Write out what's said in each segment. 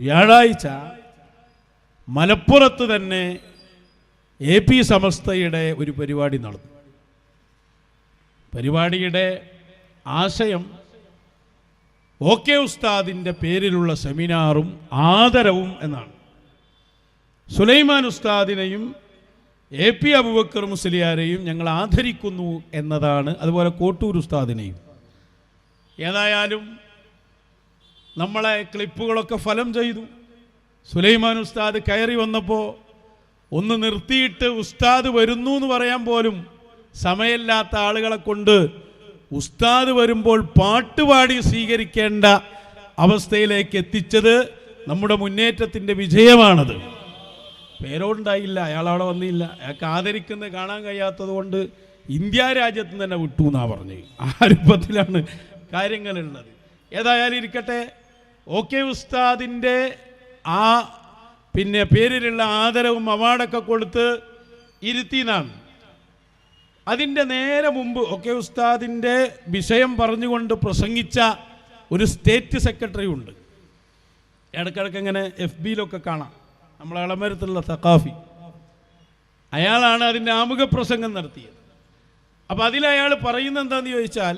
വ്യാഴാഴ്ച മലപ്പുറത്ത് തന്നെ എ പി സമസ്തയുടെ ഒരു പരിപാടി നടന്നു. പരിപാടിയുടെ ആശയം ഒ കെ ഉസ്താദിന്റെ പേരിലുള്ള സെമിനാറും ആദരവും എന്നാണ്. സുലൈമാൻ ഉസ്താദിനെയും എ പി അബുബക്കർ മുസ്ലിയാരെയും ഞങ്ങൾ ആദരിക്കുന്നു എന്നതാണ് അതുപോലെ കോട്ടൂർ ഉസ്താദിനെയും. ഏതായാലും നമ്മളെ ക്ലിപ്പുകളൊക്കെ ഫലം ചെയ്തു. സുലൈമാൻ ഉസ്താദ് കയറി വന്നപ്പോൾ ഒന്ന് നിർത്തിയിട്ട് ഉസ്താദ് വരുന്നു എന്ന് പറയാൻ പോലും സമയമില്ലാത്ത ആളുകളെ കൊണ്ട് ഉസ്താദ് വരുമ്പോൾ പാട്ടുപാടി സ്വീകരിക്കേണ്ട അവസ്ഥയിലേക്ക് എത്തിച്ചത് നമ്മുടെ മുന്നേറ്റത്തിന്റെ വിജയമാണത്. പേരോണ്ടായില്ല അയാൾ അവിടെ വന്നില്ല. അയാൾക്ക് ആദരിക്കുന്നത് കാണാൻ കഴിയാത്തത് കൊണ്ട് ഇന്ത്യ രാജ്യത്ത് തന്നെ വിട്ടു എന്നാ പറഞ്ഞു ആ രൂപത്തിലാണ് കാര്യങ്ങളുള്ളത്. ഏതായാലും ഇരിക്കട്ടെ. ഒ കെ ഉസ്താദിന്റെ ആ പിന്നെ പേരിലുള്ള ആദരവും അവാർഡൊക്കെ കൊടുത്ത് ഇരുത്തിനാണ് അതിന്റെ നേരെ മുമ്പ് ഒക്കെ ഉസ്താദിന്റെ വിഷയം പറഞ്ഞുകൊണ്ട് പ്രസംഗിച്ച ഒരു സ്റ്റേറ്റ് സെക്രട്ടറി ഉണ്ട്. ഇടക്കിടക്ക് ഇങ്ങനെ എഫ് ബിയിലൊക്കെ കാണാം. നമ്മളെ ഇളമരത്തുള്ള സഖാഫി. അയാളാണ് അതിന്റെ ആമുഖ പ്രസംഗം നടത്തിയത്. അപ്പോൾ അതിൽ അയാൾ പറയുന്നത് എന്താണെന്ന് ചോദിച്ചാൽ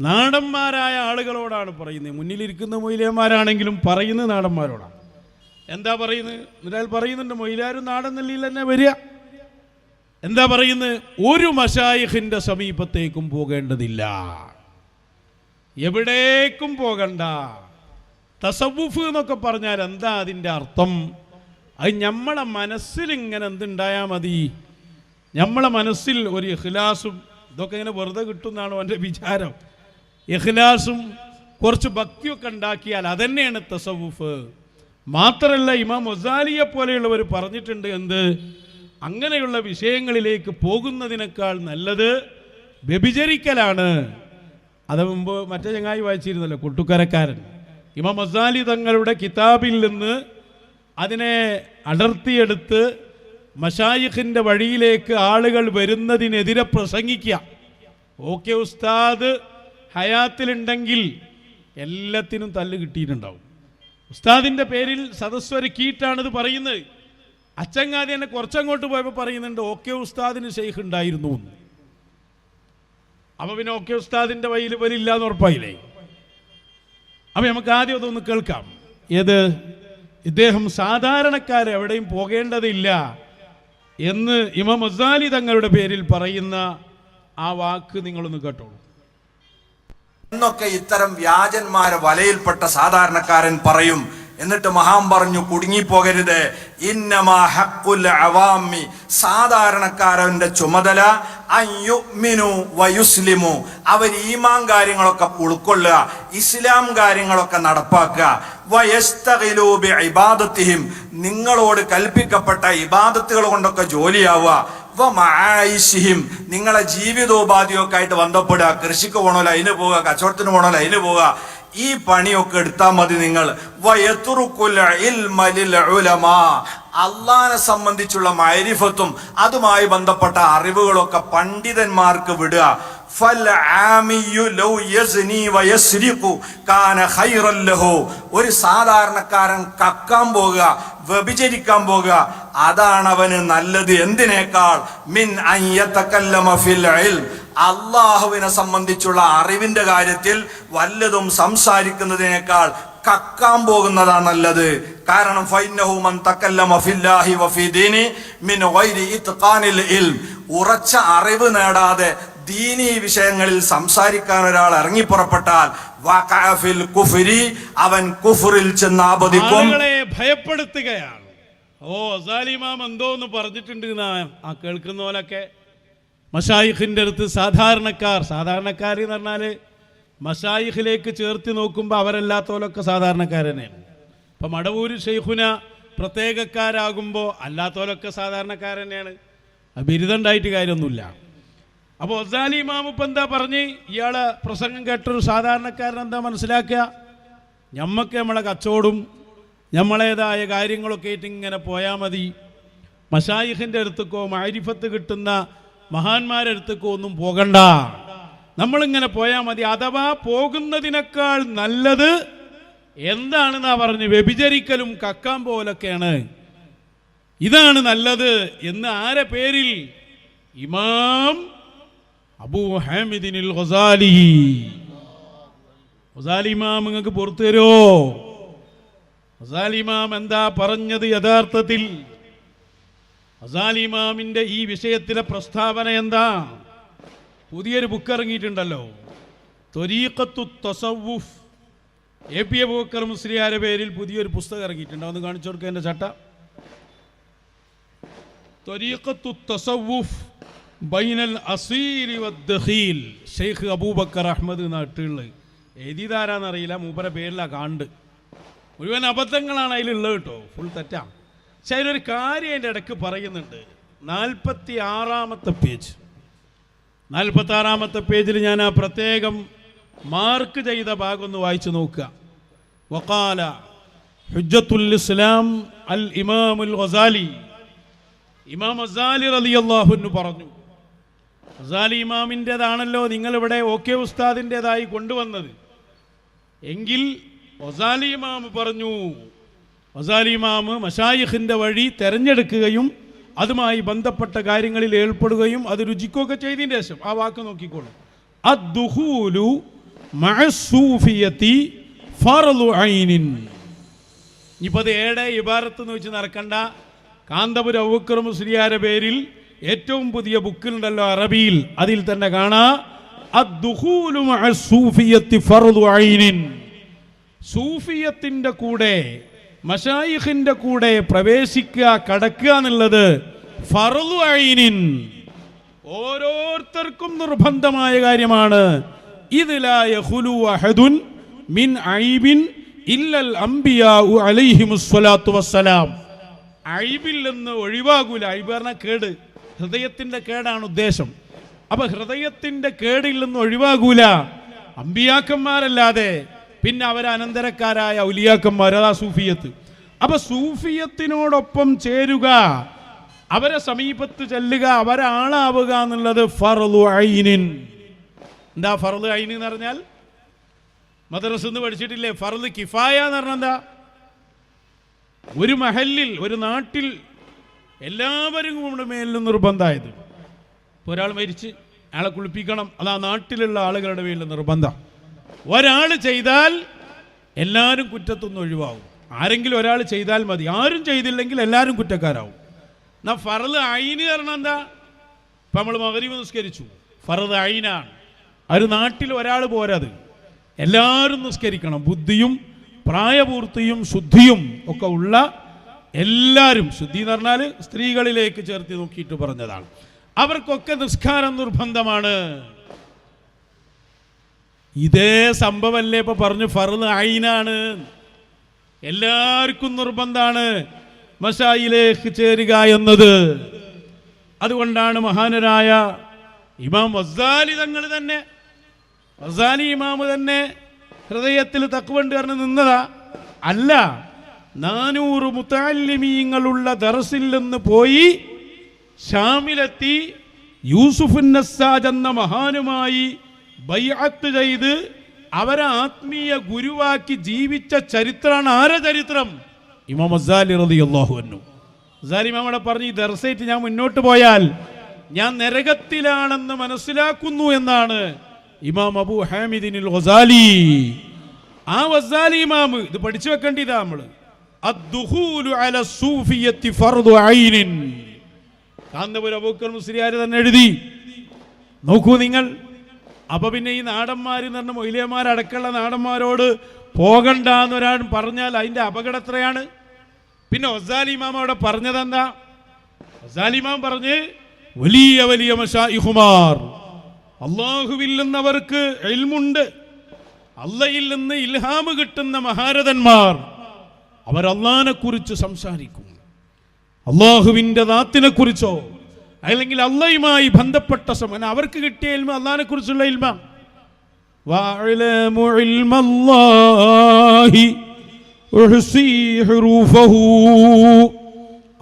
നാടന്മാരായ ആളുകളോടാണ് പറയുന്നത്. മുന്നിലിരിക്കുന്ന മൊയിലേമാരാണെങ്കിലും പറയുന്നത് നാടന്മാരോടാണ്. എന്താ പറയുന്നത്? ഒരാൾ പറയുന്നുണ്ട് മൊയിലാരും നാടൻ നെല്ലിയിൽ തന്നെ വരിക. എന്താ പറയുന്നത്? ഒരു മഷായിഖിന്റെ സമീപത്തേക്കും പോകേണ്ടതില്ല. എവിടേക്കും പോകണ്ട. തസവുഫ് എന്നൊക്കെ പറഞ്ഞാൽ എന്താ അതിന്റെ അർത്ഥം? അത് നമ്മളെ മനസ്സിൽ ഇങ്ങനെ എന്തുണ്ടായാൽ മതി. നമ്മളെ മനസ്സിൽ ഒരു ഇഖ്ലാസും ഇതൊക്കെ ഇങ്ങനെ വെറുതെ കിട്ടുമെന്നാണ് എന്റെ വിചാരം. ഇഖ്ലാസും കുറച്ച് ഭക്തിയൊക്കെ ഉണ്ടാക്കിയാൽ അതന്നെയാണ് തസവുഫ് മാത്രമല്ല ഇമാം മൊസാലിയെ പോലെയുള്ളവർ പറഞ്ഞിട്ടുണ്ട് എന്ത്? അങ്ങനെയുള്ള വിഷയങ്ങളിലേക്ക് പോകുന്നതിനേക്കാൾ നല്ലത് വ്യഭിചരിക്കലാണ്. അത് മുമ്പ് മറ്റേ ചങ്ങായി വായിച്ചിരുന്നല്ലോ കൊട്ടുക്കരക്കാരൻ ഇമാം മസാലി തങ്ങളുടെ കിതാബിൽ നിന്ന് അതിനെ അടർത്തിയെടുത്ത് മഷായിഖിന്റെ വഴിയിലേക്ക് ആളുകൾ വരുന്നതിനെതിരെ പ്രസംഗിക്കുക. ഓക്കെ ഉസ്താദ് ഹയാത്തിലുണ്ടെങ്കിൽ എല്ലാത്തിനും തല്ല് കിട്ടിയിട്ടുണ്ടാവും. ഉസ്താദിന്റെ പേരിൽ സദസ്വര കീട്ടാണിത് പറയുന്നത്. അച്ചങ്ങാതി എന്നെ കുറച്ചങ്ങോട്ട് പോയപ്പോൾ പറയുന്നുണ്ട് ഓക്കെ ഉസ്താദിന് ഷെയ്ഖ് ഉണ്ടായിരുന്നു എന്ന്. അപ്പൊ പിന്നെ ഓക്കെ ഉസ്താദിന്റെ വയ്യിൽ വരില്ല എന്ന് ഉറപ്പായില്ലേ? അപ്പൊ നമുക്ക് ആദ്യം അതൊന്ന് കേൾക്കാം. ഏത്? ഇദ്ദേഹം സാധാരണക്കാരെ എവിടെയും പോകേണ്ടതില്ല എന്ന് ഇമാം മസാലി തങ്ങളുടെ പേരിൽ പറയുന്ന ആ വാക്ക് നിങ്ങളൊന്ന് കേട്ടോളൂ. എന്നൊക്കെ ഇത്തരം വ്യാജന്മാരെ വലയിൽപ്പെട്ട സാധാരണക്കാരൻ പറയും. എന്നിട്ട് മഹാൻ പറഞ്ഞു കുടുങ്ങിപ്പോകരുത്. ഇന്നമാ ഹക്കുൽ അവാമി. സാധാരണക്കാരന്റെ ചുമതല അയ്യുമിനു വയുസ്ലിമു. അവർ ഈമാൻ കാര്യങ്ങളൊക്കെ ഉൾക്കൊള്ളുക ഇസ്ലാം കാര്യങ്ങളൊക്കെ നടപ്പാക്കുക. വയസ്തകിലൂബി ഇബാദത്തിഹിം നിങ്ങളോട് കൽപ്പിക്കപ്പെട്ട ഇബാദത്തുകൾ കൊണ്ടൊക്കെ ജോലിയാവുക. വമായിഷിഹിം നിങ്ങളെ ജീവിതോപാധിയൊക്കെ ആയിട്ട് ബന്ധപ്പെടുക. കൃഷിക്ക് പോകണമല്ലോ അതിന് പോവുക. കച്ചവടത്തിന് പോകണമല്ലോ അതിന് പോവുക. ഈ പണിയൊക്കെ എടുത്താൽ മതി നിങ്ങൾ. അള്ളഹാനെ സംബന്ധിച്ചുള്ള മൈരിഫത്തും അതുമായി ബന്ധപ്പെട്ട അറിവുകളൊക്കെ പണ്ഡിതന്മാർക്ക് വിടുക. ഒരു സാധാരണക്കാരൻ കക്കാൻ പോകുക വ്യഭിചരിക്കാൻ പോകുക അതാണ് അവന് നല്ലത് എന്തിനേക്കാൾ? മിൻ അള്ളാഹുവിനെ സംബന്ധിച്ചുള്ള അറിവിന്റെ കാര്യത്തിൽ വല്ലതും സംസാരിക്കുന്നതിനേക്കാൾ കക്കാൻ പോകുന്നതാ നല്ലത്. കാരണം ഉറച്ച അറിവ് നേടാതെ ദീനീ വിഷയങ്ങളിൽ സംസാരിക്കാൻ ഒരാൾ ഇറങ്ങിപ്പുറപ്പെട്ടാൽ കുഫ്രി അവൻ കുഫറിൽ ചെന്ന് ഭയപ്പെടുത്തുകയാണ്. ഓ അസാലിമാം എന്തോ എന്ന് പറഞ്ഞിട്ടുണ്ട് ആ കേൾക്കുന്ന പോലൊക്കെ. മഷായിഖിന്റെ അടുത്ത് സാധാരണക്കാർ സാധാരണക്കാർ എന്ന് പറഞ്ഞാൽ മഷായിഖിലേക്ക് ചേർത്ത് നോക്കുമ്പോൾ അവരല്ലാത്തവരൊക്കെ സാധാരണക്കാരനെയാണ്. ഇപ്പൊ മടവൂര് ഷെയ്ഖുന പ്രത്യേകക്കാരാകുമ്പോൾ അല്ലാത്തവരൊക്കെ സാധാരണക്കാരനെയാണ്. ബിരുദം ഉണ്ടായിട്ട് കാര്യമൊന്നുമില്ല. അപ്പോൾ ഒസാലി ഇമാം എന്താ പറഞ്ഞ്? ഇയാളെ പ്രസംഗം കേട്ടൊരു സാധാരണക്കാരൻ എന്താ മനസ്സിലാക്കുക? ഞമ്മക്ക് നമ്മളെ കച്ചവടും നമ്മളേതായ കാര്യങ്ങളൊക്കെ ആയിട്ട് ഇങ്ങനെ പോയാൽ മതി. മഷായിഖിന്റെ അടുത്തേക്കോ മാരിഫത്ത് കിട്ടുന്ന മഹാന്മാരുടെ അടുത്തേക്കോ ഒന്നും പോകണ്ട. നമ്മളിങ്ങനെ പോയാൽ മതി. അഥവാ പോകുന്നതിനേക്കാൾ നല്ലത് എന്താണെന്നാ പറഞ്ഞ് വ്യഭിചരിക്കലും കക്കാൻ പോലൊക്കെയാണ്. ഇതാണ് നല്ലത് എന്ന് ആരെ പേരിൽ ഇമാം അബൂ ഹാമിദിനിൽ ഗസാലി. ഇമാം നിങ്ങൾക്ക് പുറത്തു തരുമോ ഗസാലി എന്താ പറഞ്ഞത് യഥാർത്ഥത്തിൽ? അസാലിമാമിന്റെ ഈ വിഷയത്തിലെ പ്രസ്താവന എന്താ? പുതിയൊരു ബുക്ക് ഇറങ്ങിയിട്ടുണ്ടല്ലോ. തൊരീക്കത്തു തസവുഫ് എ പി എ ബൂക്കർ പേരിൽ പുതിയൊരു പുസ്തകം ഇറങ്ങിയിട്ടുണ്ട്. ഒന്ന് കാണിച്ചു കൊടുക്കുക എന്റെ ചട്ട. തൊരീക്കത്തു തസവുഫ് ബൈനൽ അസീരി വദ്ദഖീൽ. ഷെയ്ഖ് അബൂബക്കർ അഹമ്മദ് നാട്ടുകളിൽ എഴുതിയതാരാന്നറിയില്ല മൂപ്പരെ പേരിലാണ് കാണ്ട്. മുഴുവൻ അബദ്ധങ്ങളാണ് അതിലുള്ളത് കേട്ടോ ഫുൾ തെറ്റാണ് പക്ഷെ അതിലൊരു കാര്യം അതിന്റെ ഇടയ്ക്ക് പറയുന്നുണ്ട്. നാൽപ്പത്തി ആറാമത്തെ പേജ്. നാൽപ്പത്തി ആറാമത്തെ പേജിൽ ഞാൻ ആ പ്രത്യേകം മാർക്ക് ചെയ്ത ഭാഗം ഒന്ന് വായിച്ചു നോക്കുക. വക്കാല ഹുജ്ജത്തുൽ ഇസ്ലാം അൽ ഇമാമുൽ ഗസാലി. ഇമാം അസാലി അൻഹു പറഞ്ഞു അസാലി ഇമാമിന്റെതാണല്ലോ നിങ്ങളിവിടെ ഓക്കെ ഉസ്താദിന്റെതായി കൊണ്ടുവന്നത്. എങ്കിൽ ഒസാലി ഇമാമ് പറഞ്ഞു ഒസാലി ഇമാമ് മഷായിഖിന്റെ വഴി തെരഞ്ഞെടുക്കുകയും അതുമായി ബന്ധപ്പെട്ട കാര്യങ്ങളിൽ ഏർപ്പെടുകയും അത് രുചിക്കുകയൊക്കെ ചെയ്തതിന് ശേഷം ആ വാക്ക് നോക്കിക്കോളൂ. അദ്ദുഹൂലു ഐനിൻ. ഇനിയിപ്പോൾ അത് ഏടെ ഇബാരത്ത് എന്ന് വെച്ച് നടക്കണ്ട. കാന്തപുരം ഔക്കർ പേരിൽ ഏറ്റവും പുതിയ ബുക്കിലുണ്ടല്ലോ അറബിയിൽ. അതിൽ തന്നെ കാണാ സൂഫിയത്തിന്റെ കൂടെ മഷായിഖിന്റെ കൂടെ പ്രവേശിക്കുക കടക്കുക എന്നുള്ളത് ഫർളു ഐനിൻ ഓരോരുത്തർക്കും നിർബന്ധമായ കാര്യമാണ്. മിൻ ഐബിൻ ഇല്ലൽ അംബിയാഉ അലൈഹിമുസ്സലാത്തു വസ്സലാം. ഐബിൽ നിന്ന് ഒഴിവാകൂല. ഐബ് പറഞ്ഞാൽ കേട്. ഹൃദയത്തിന്റെ കേടാണ് ഉദ്ദേശം. അപ്പൊ ഹൃദയത്തിന്റെ കേടിൽ നിന്ന് ഒഴിവാകൂല. അമ്പിയാക്കന്മാരല്ലാതെ. പിന്നെ അവരനന്തരക്കാരായ ഔലിയാക്കന്മാർ അതാ സൂഫിയത്ത്. അപ്പൊ സൂഫിയത്തിനോടൊപ്പം ചേരുക അവരെ സമീപത്ത് ചെല്ലുക അവരാളാവുക എന്നുള്ളത് ഫറലു ഐനിൻ. എന്താ ഫറലു ഐൻ എന്ന് പറഞ്ഞാൽ? മദ്രസ് എന്ന് പഠിച്ചിട്ടില്ലേ? ഫറൽ കിഫായ എന്ന് പറഞ്ഞാൽ എന്താ? ഒരു മഹലിൽ ഒരു നാട്ടിൽ എല്ലാവരും നമ്മുടെ മേലിൽ നിർബന്ധമായത്. ഒരാൾ മരിച്ച് അയാളെ കുളിപ്പിക്കണം. അത് നാട്ടിലുള്ള ആളുകളുടെ മേലിൽ നിർബന്ധം. ഒരാൾ ചെയ്താൽ എല്ലാവരും കുറ്റത്തൊന്നും ഒഴിവാകും. ആരെങ്കിലും ഒരാൾ ചെയ്താൽ മതി. ആരും ചെയ്തില്ലെങ്കിൽ എല്ലാവരും കുറ്റക്കാരാവും. എന്നാ ഫറദ് അയിന് കാരണം എന്താ? ഇപ്പം നമ്മൾ മകരീവ് നിസ്കരിച്ചു. ഫറദ് അയിനാണ്. ഒരു നാട്ടിൽ ഒരാൾ പോരത്. എല്ലാവരും നിസ്കരിക്കണം. ബുദ്ധിയും പ്രായപൂർത്തിയും ശുദ്ധിയും ഒക്കെ ഉള്ള എല്ലാവരും ശുദ്ധി എന്ന് പറഞ്ഞാൽ സ്ത്രീകളിലേക്ക് ചേർത്ത് നോക്കിയിട്ട് പറഞ്ഞതാണ്. അവർക്കൊക്കെ നിസ്കാരം നിർബന്ധമാണ്. ഇതേ സംഭവമല്ലേ ഇപ്പൊ പറഞ്ഞു ഫർദ് ഐനാണ് എല്ലാവർക്കും നിർബന്ധമാണ് മഷായിലേക്ക് ചേരുക എന്നത്. അതുകൊണ്ടാണ് മഹാനരായ ഇമാം വസാലി തങ്ങൾ തന്നെ വസാലി ഇമാമ് തന്നെ ഹൃദയത്തിൽ തക്കുവണ്ട് പറഞ്ഞ് നിന്നതാ. അല്ല നാനൂറ് മുത്താലിമീങ്ങളുള്ള ദറസിൽ നിന്ന് പോയി ഷാമിലെത്തി യൂസുഫ് നസ്സാജ് എന്ന മഹാനുമായി ബൈഅത്ത് ചെയ്ത് അവരെ ആത്മീയ ഗുരുവാക്കി ജീവിച്ച ചരിത്രമാണ് ആരെ ചരിത്രം? ഇമാം അസാലി റളിയല്ലാഹു അൻഹു. അസാലി ഇമാം അവിടെ പറഞ്ഞു ഈ ദർസേറ്റ് ഞാൻ മുന്നോട്ട് പോയാൽ ഞാൻ നരകത്തിലാണെന്ന് മനസ്സിലാക്കുന്നു എന്നാണ്. ഇമാം അബു ഹാമിദിനിൽ വസാലി ആ വസാലി ഇമാമ് ഇത് പഠിച്ചു വെക്കേണ്ടതാ നമ്മൾ. തന്നെ എഴുതി. നോക്കൂ നിങ്ങൾ. അപ്പൊ പിന്നെ ഈ നാടന്മാർ എന്ന് പറഞ്ഞ മൊയിലിയന്മാരടക്കമുള്ള നാടന്മാരോട് പോകണ്ട എന്നൊരാൾ പറഞ്ഞാൽ അതിന്റെ അപകടം എത്രയാണ്? പിന്നെ ഒസാലിമാം അവിടെ പറഞ്ഞതെന്താ ഒസാലിമാം പറഞ്ഞ് വലിയ വലിയ മഷായിഹുമാർ അള്ളാഹുവിൽ നിന്നവർക്ക് എൽമുണ്ട് അള്ളയിൽ നിന്ന് ഇൽഹാമ് കിട്ടുന്ന മഹാരഥന്മാർ. അവരല്ലാനെക്കുറിച്ച് സംസാരിക്കും. അള്ളാഹുവിന്റെ ദാത്തിനെ കുറിച്ചോ? അല്ലെങ്കിൽ അള്ളയുമായി ബന്ധപ്പെട്ട സമയം അവർക്ക് കിട്ടിയ ഇൽമ അള്ളാഹിനെ കുറിച്ചുള്ള ഇൽമ.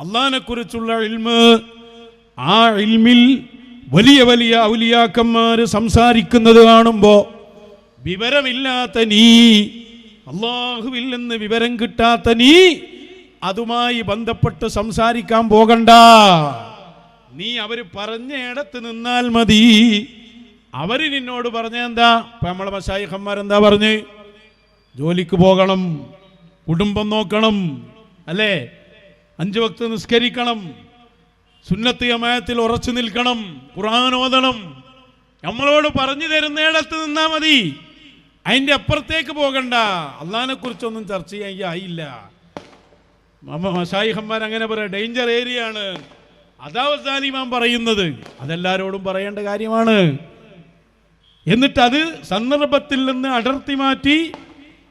അള്ളാഹിനെ കുറിച്ചുള്ള ഇൽമ. ആ ഇൽമിൽ വലിയ വലിയ ഔലിയാക്കന്മാർ സംസാരിക്കുന്നത് കാണുമ്പോൾ വിവരമില്ലാത്ത നീ അള്ളാഹുവിൽ നിന്ന് വിവരം കിട്ടാത്ത നീ അതുമായി ബന്ധപ്പെട്ട് സംസാരിക്കാൻ പോകണ്ട. നീ അവർ പറഞ്ഞ ഇടത്ത് നിന്നാൽ മതി. അവർ നിന്നോട് പറഞ്ഞ എന്താ? ഇപ്പൊ നമ്മളെ മസായിഹന്മാരെന്താ പറഞ്ഞ്? ജോലിക്ക് പോകണം കുടുംബം നോക്കണം അല്ലേ? അഞ്ചു വക്ത് നിസ്കരിക്കണം സുന്നത്ത് അമായത്തിൽ ഉറച്ചു നിൽക്കണം ഖുർആൻ ഓതണം. നമ്മളോട് പറഞ്ഞു തരുന്നിടത്ത് നിന്നാ മതി. അതിന്റെ അപ്പുറത്തേക്ക് പോകണ്ട. അള്ളഹാനെ കുറിച്ചൊന്നും ചർച്ച ചെയ്യാൻ ആയില്ല. മഷായിഹന്മാർ അങ്ങനെ പറയാം ഡേഞ്ചർ ഏരിയ ആണ്. അതാ സാലിമാൻ പറയുന്നത്. അതെല്ലാരോടും പറയേണ്ട കാര്യമാണ്. എന്നിട്ട് അത് സന്ദർഭത്തിൽ നിന്ന് അടർത്തി മാറ്റി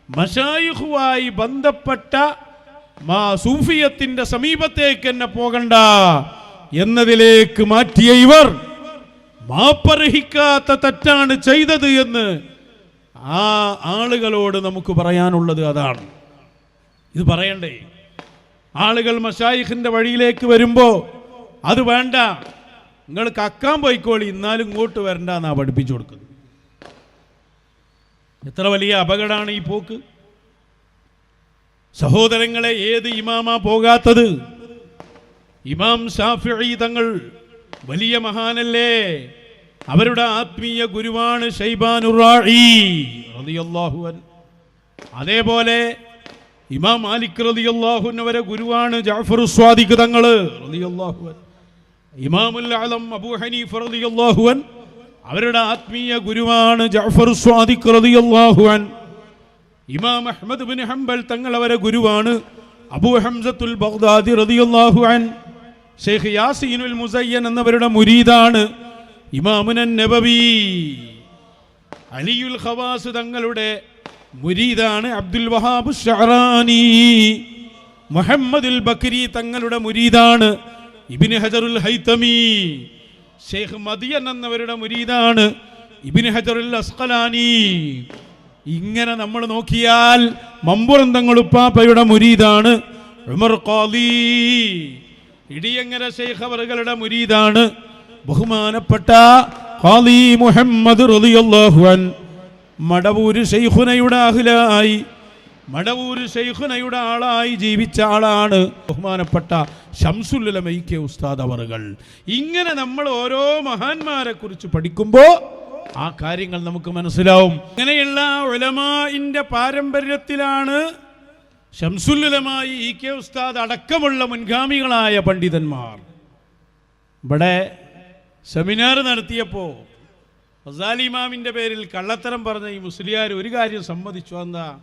മഷായുഹുവായി ബന്ധപ്പെട്ട മാ സൂഫിയത്തിന്റെ സമീപത്തേക്ക് എന്നെ പോകണ്ട എന്നതിലേക്ക് മാറ്റിയ ഇവർ മാപ്പർഹിക്കാത്ത തെറ്റാണ് ചെയ്തത് എന്ന് ആ ആളുകളോട് നമുക്ക് പറയാനുള്ളത് അതാണ്. ഇത് പറയണ്ടേ? ആളുകൾ മഷായിഖിന്റെ വഴിയിലേക്ക് വരുമ്പോ അത് വേണ്ട. നിങ്ങൾ കക്കാൻ പോയിക്കോളി എന്നാലും ഇങ്ങോട്ട് വരണ്ട എന്നാ പഠിപ്പിച്ചു കൊടുക്കുന്നത്. എത്ര വലിയ അപകടമാണ് ഈ പോക്ക്. സഹോദരങ്ങളെ ഏത് ഇമാമാ പോകാത്തത്? ഇമാം ഷാഫി തങ്ങൾ വലിയ മഹാനല്ലേ? അവരുടെ ആത്മീയ ഗുരുവാണ് ഷൈബാനുറായി റളിയല്ലാഹു അൻ. അതേപോലെ ഇമാം മാലിക് റളിയല്ലാഹു അവരെ ഗുരുവാണ് ജാഫർ സ്വാദിഖ് തങ്ങൾ റളിയല്ലാഹു അൻ. ഇമാമുൽ ആലം അബൂ ഹനീഫ് റളിയല്ലാഹു അൻ അവരുടെ ആത്മീയ ഗുരുവാണ് ജാഫർ സ്വാദിഖ് റളിയല്ലാഹു അൻ. ഇമാം അഹ്മദ് ബിൻ ഹംബൽ തങ്ങൾ അവരെ ഗുരുവാണ് അബൂ ഹംസത്തുൽ ബഗ്ദാദി റളിയല്ലാഹു അൻ. ഷെയ്ഖ് യാസീനുൽ മുസയ്യൻ എന്നവരുടെ മുരീദാണ് ഇമാമുനൻ അലിയുൽ ഖവാസ് തങ്ങളുടെ മുരീദാണ് അബ്ദുൽ വഹാബ് ഷഹറാനി മുഹമ്മദുൽ ബക്കരി തങ്ങളുടെ മുരീദാണ് ഇബിന് ഹജറുൽ ഹൈത്തമി ഷെയ്ഖ് മദിയൻ എന്നവരുടെ മുരീദാണ് ഇബിന് ഹജറുൽ അസ്കലാനി ഇങ്ങനെ നമ്മൾ നോക്കിയാൽ മമ്പുറം തങ്ങളുപ്പാപ്പയുടെ മുരീദാണ് ഉമർ ഖാലി ഇടിയങ്ങര ഷെയ്ഖ് അവറുകളുടെ മുരീദാണ് ബഹുമാനപ്പെട്ട ഖാലി മുഹമ്മദ് റളിയല്ലാഹു അൻ മടവൂര് ഷെയ്ഖുനയുടെ അഹ്ലായി മടവൂര് ഷെയ്ഖുനയുടെ ആളായി ജീവിച്ച ആളാണ് ബഹുമാനപ്പെട്ട ഷംസുല്ലമൈക്കെ ഉസ്താദ് അവറുകൾ. ഇങ്ങനെ നമ്മൾ ഓരോ മഹാന്മാരെ കുറിച്ച് പഠിക്കുമ്പോൾ ആ കാര്യങ്ങൾ നമുക്ക് മനസ്സിലാവും. ഇങ്ങനെയുള്ള ഒലമാന്റെ പാരമ്പര്യത്തിലാണ് ഷംസുല്ലുലമായി ഇ കെ ഉസ്താദ് അടക്കമുള്ള മുൻഗാമികളായ പണ്ഡിതന്മാർ. ഇവിടെ സെമിനാർ നടത്തിയപ്പോൾ ഫസാലിമാമിന്റെ പേരിൽ കള്ളത്തരം പറഞ്ഞ ഈ മുസ്ലിയാർ ഒരു കാര്യം സമ്മതിച്ചു. എന്താ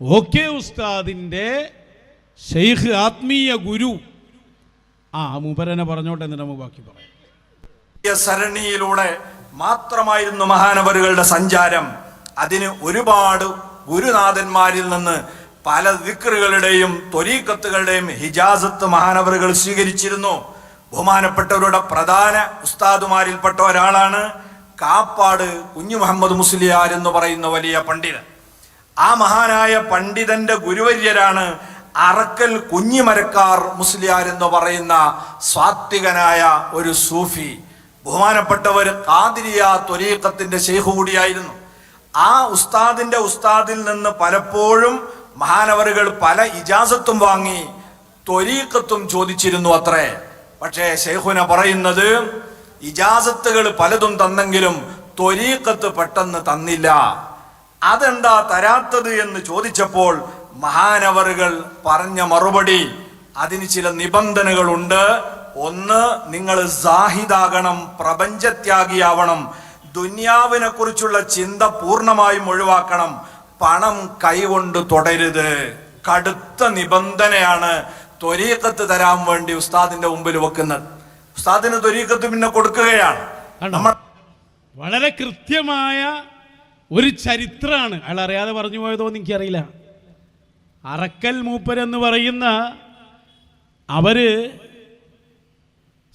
ഓക്കെ ഉസ്താദിന്റെ ഷെയ്ഖ് ആത്മീയ ഗുരു. ആ മൂപ്പരനെ പറഞ്ഞോട്ടെ എന്ന് നമുക്ക് ബാക്കി പറയാം. സരണിയിലൂടെ മാത്രമായിരുന്നു മഹാനവറുകളുടെ സഞ്ചാരം. അതിന് ഒരുപാട് ഗുരുനാഥന്മാരിൽ നിന്ന് പല വിക്രുകളുടെയും ത്വരീക്കത്തുകളുടെയും ഹിജാസത്ത് മഹാനവറുകൾ സ്വീകരിച്ചിരുന്നു. ബഹുമാനപ്പെട്ടവരുടെ പ്രധാന ഉസ്താദുമാരിൽപ്പെട്ട ഒരാളാണ് കാപ്പാട് കുഞ്ഞു മുഹമ്മദ് മുസ്ലിയാർ എന്ന് പറയുന്ന വലിയ പണ്ഡിതൻ. ആ മഹാനായ പണ്ഡിതന്റെ ഗുരുവര്യരാണ് അറക്കൽ കുഞ്ഞിമരക്കാർ മുസ്ലിയാർ എന്ന് പറയുന്ന സ്വാത്വികനായ ഒരു സൂഫി. ബഹുമാനപ്പെട്ടവർ കാതിരിയ ത്വരീക്കത്തിന്റെ ശേഖു കൂടിയായിരുന്നു. ആ ഉസ്താദിന്റെ ഉസ്താദിൽ നിന്ന് പലപ്പോഴും മഹാനവറുകൾ പല ഇജാസത്തും വാങ്ങി ത്വരീക്കത്തും ചോദിച്ചിരുന്നു അത്രേ. പക്ഷേ ഷെയ്ഖുന പറയുന്നത് ഇജാസത്തുകൾ പലതും തന്നെങ്കിലും ത്വരീക്കത്ത് പെട്ടെന്ന് തന്നില്ല. അതെന്താ തരാത്തത് എന്ന് ചോദിച്ചപ്പോൾ മഹാനവറുകൾ പറഞ്ഞ മറുപടി അതിന് ചില നിബന്ധനകളുണ്ട്. ഒന്ന് നിങ്ങൾ സാഹിദാകണം പ്രപഞ്ചത്യാഗിയാവണം ദുന്യാവിനെ കുറിച്ചുള്ള ചിന്ത പൂർണമായും ഒഴിവാക്കണം പണം കൈകൊണ്ട് തുടരുത്. കടുത്ത നിബന്ധനയാണ് ത്വരീക്കത്ത് തരാൻ വേണ്ടി ഉസ്താദിന്റെ മുമ്പിൽ വെക്കുന്നത്. ഉസ്താദിന് ത്വരീക്കത്ത് പിന്നെ കൊടുക്കുകയാണ്. നമ്മൾ വളരെ കൃത്യമായ ഒരു ചരിത്രമാണ് അയാൾ അറിയാതെ പറഞ്ഞു പോയതോ എനിക്കറിയില്ല. അറക്കൽ മൂപ്പരെന്ന് പറയുന്ന അവർ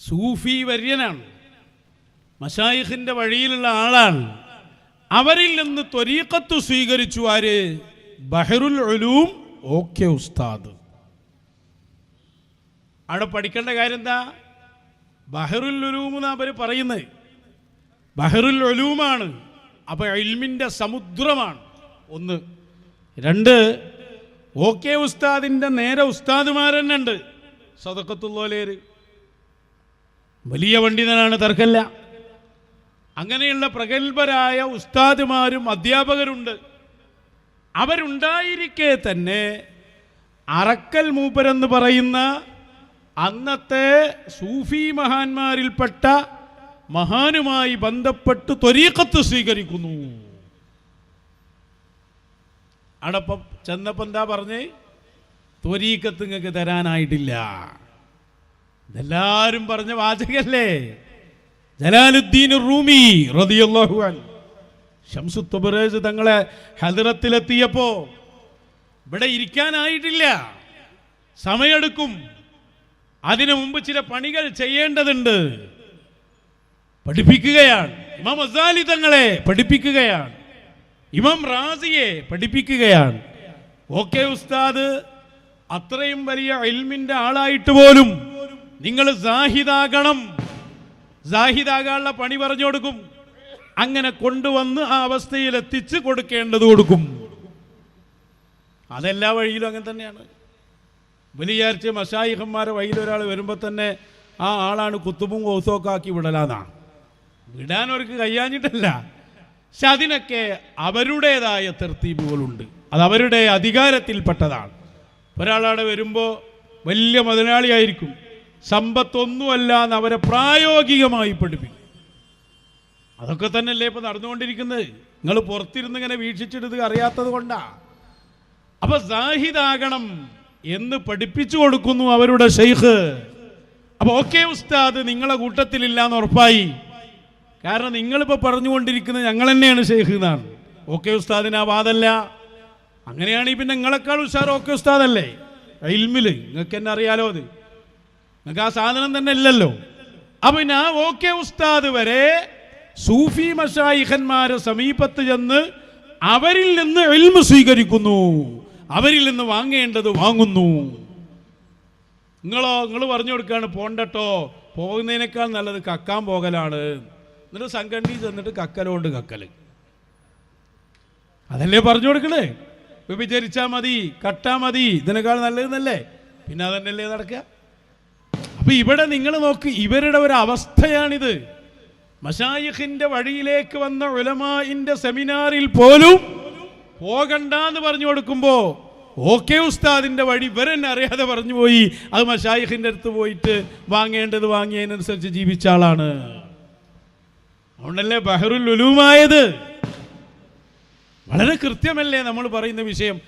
സൂഫി വര്യനാണ്. മഷായിഖിന്റെ വഴിയിലുള്ള ആളാണ്. അവരിൽ നിന്ന് ത്വരീക്കത്ത് സ്വീകരിച്ചു ആര്? ബഹറുൽ ഒലൂം ഓക്കെ ഉസ്താദ്. അവിടെ പഠിക്കേണ്ട കാര്യം എന്താ? ബഹറുൽ ഉലൂം എന്നാ അവർ പറയുന്നത്. ബഹറുൽ ഒലൂമാണ് അപ്പോൾ ഇൽമിന്റെ സമുദ്രമാണ് ഒന്ന്. രണ്ട് ഓ കെ ഉസ്താദിന്റെ നേരെ ഉസ്താദുമാർ ഉണ്ട്. സതക്കത്തുള്ളോലേര് വലിയ പണ്ഡിതനാണ് തർക്കല്ല. അങ്ങനെയുള്ള പ്രഗത്ഭരായ ഉസ്താദുമാരും അധ്യാപകരുണ്ട്. അവരുണ്ടായിരിക്കെ തന്നെ അറക്കൽ മൂപ്പരെന്ന് പറയുന്ന അന്നത്തെ സൂഫി മഹാന്മാരിൽപ്പെട്ട മഹാനുമായി ബന്ധപ്പെട്ട് ത്വരീക്കത്ത് സ്വീകരിക്കുന്നു. അടപ്പം ചെന്നപ്പം എന്താ പറഞ്ഞേ? ത്വരീക്കത്ത് നിങ്ങൾക്ക് തരാനായിട്ടില്ല. ഇതെല്ലാവരും പറഞ്ഞ വാചകല്ലേ? ജലാലുദ്ദീൻ റൂമി അൻഹു. ഷംസു തങ്ങളെ ഹദറത്തിലെത്തിയപ്പോ ഇവിടെ ഇരിക്കാനായിട്ടില്ല. സമയെടുക്കും അതിനു മുമ്പ് ചില പണികൾ ചെയ്യേണ്ടതുണ്ട്. പഠിപ്പിക്കുകയാണ്. ഇമാം അസാലി തങ്ങളെ പഠിപ്പിക്കുകയാണ്. ഇമാം റാസിയെ പഠിപ്പിക്കുകയാണ്. ഓക്കെ ഉസ്താദ് അത്രയും വലിയ ഇൽമിന്റെ ആളായിട്ട് പോലും നിങ്ങൾ സാഹിദാകണം. സാഹിദാകാനുള്ള പണി പറഞ്ഞു കൊടുക്കും. അങ്ങനെ കൊണ്ടുവന്ന് ആ അവസ്ഥയിൽ എത്തിച്ച് കൊടുക്കേണ്ടത് കൊടുക്കും. അതെല്ലാ വഴിയിലും അങ്ങനെ തന്നെയാണ്. വലിയാർച്ച മഷായിഹന്മാരെ വഴിയിൽ വരുമ്പോൾ തന്നെ ആ ആളാണ് കുത്തുമ്പും കൗസൊക്കെ ആക്കി വിടലാന്നാണ്. വിടാൻ അവർക്ക് കഴിയാഞ്ഞിട്ടല്ല. പക്ഷെ അതിനൊക്കെ അവരുടേതായ തെർത്തീപുകളുണ്ട് അത് അവരുടെ അധികാരത്തിൽപ്പെട്ടതാണ്. ഒരാളവിടെ വരുമ്പോൾ വലിയ മുതലാളിയായിരിക്കും. സമ്പത്തൊന്നുമല്ല എന്ന് അവരെ പ്രായോഗികമായി പഠിപ്പിക്കും. അതൊക്കെ തന്നെയല്ലേ ഇപ്പൊ നടന്നുകൊണ്ടിരിക്കുന്നത്? നിങ്ങൾ പുറത്തിരുന്ന് ഇങ്ങനെ വീക്ഷിച്ചിട്ട് അറിയാത്തത് കൊണ്ടാ. അപ്പൊ സാഹിദാകണം എന്ന് പഠിപ്പിച്ചു കൊടുക്കുന്നു അവരുടെ ഷെയ്ഖ് അപ്പൊ ഓക്കെ ഉസ്താദ് നിങ്ങളെ കൂട്ടത്തിലില്ല എന്ന് ഉറപ്പായി. കാരണം നിങ്ങളിപ്പോൾ പറഞ്ഞുകൊണ്ടിരിക്കുന്നത് ഞങ്ങൾ തന്നെയാണ് ഷെയ്ഖ് എന്നാണ്. ഓക്കെ ഉസ്താദിന് ആ വാദല്ല. അങ്ങനെയാണെങ്കിൽ പിന്നെ നിങ്ങളെക്കാൾ ഉഷാർ ഓക്കെ ഉസ്താദല്ലേ? ഇൽമിൽ നിങ്ങൾക്ക് എന്നെ അറിയാലോ അത്. നിങ്ങൾക്ക് ആ സാധനം തന്നെ ഇല്ലല്ലോ. അപ്പൊ പിന്നെ ആ ഓക്കെ ഉസ്താദ് വരെ സൂഫി മഷായിഖന്മാരെ സമീപത്ത് ചെന്ന് അവരിൽ നിന്ന് എൽമ സ്വീകരിക്കുന്നു. അവരിൽ നിന്ന് വാങ്ങേണ്ടത് വാങ്ങുന്നു. നിങ്ങളോ നിങ്ങൾ പറഞ്ഞു കൊടുക്കുകയാണ് പോണ്ടട്ടോ. പോകുന്നതിനേക്കാൾ നല്ലത് കക്കാൻ പോകലാണ്. എന്നിട്ട് സംഘടന ചെന്നിട്ട് കക്കലോണ്ട് കക്കൽ. അതല്ലേ പറഞ്ഞു കൊടുക്കണേ? വ്യഭിചരിച്ചാ മതി കട്ടാ മതി ഇതിനേക്കാൾ നല്ലതെന്നല്ലേ? പിന്നെ അതന്നെയല്ലേ നടക്കുക? അപ്പൊ ഇവിടെ നിങ്ങൾ നോക്ക് ഇവരുടെ ഒരു അവസ്ഥയാണിത്. മഷായിഖിന്റെ വഴിയിലേക്ക് വന്ന ഉലമാന്റെ സെമിനാറിൽ പോലും പോകണ്ട എന്ന് പറഞ്ഞു കൊടുക്കുമ്പോൾ ഓക്കെ ഉസ്താദിന്റെ വഴി ഇവരെ അറിയാതെ പറഞ്ഞു പോയി. അത് മഷായിഖിന്റെ അടുത്ത് പോയിട്ട് വാങ്ങേണ്ടത് വാങ്ങിയതിനനുസരിച്ച് ജീവിച്ച ആളാണ്. അതുകൊണ്ടല്ലേ ബഹറുൽ ഉലൂമായത്? വളരെ കൃത്യമല്ലേ നമ്മൾ പറയുന്ന വിഷയം.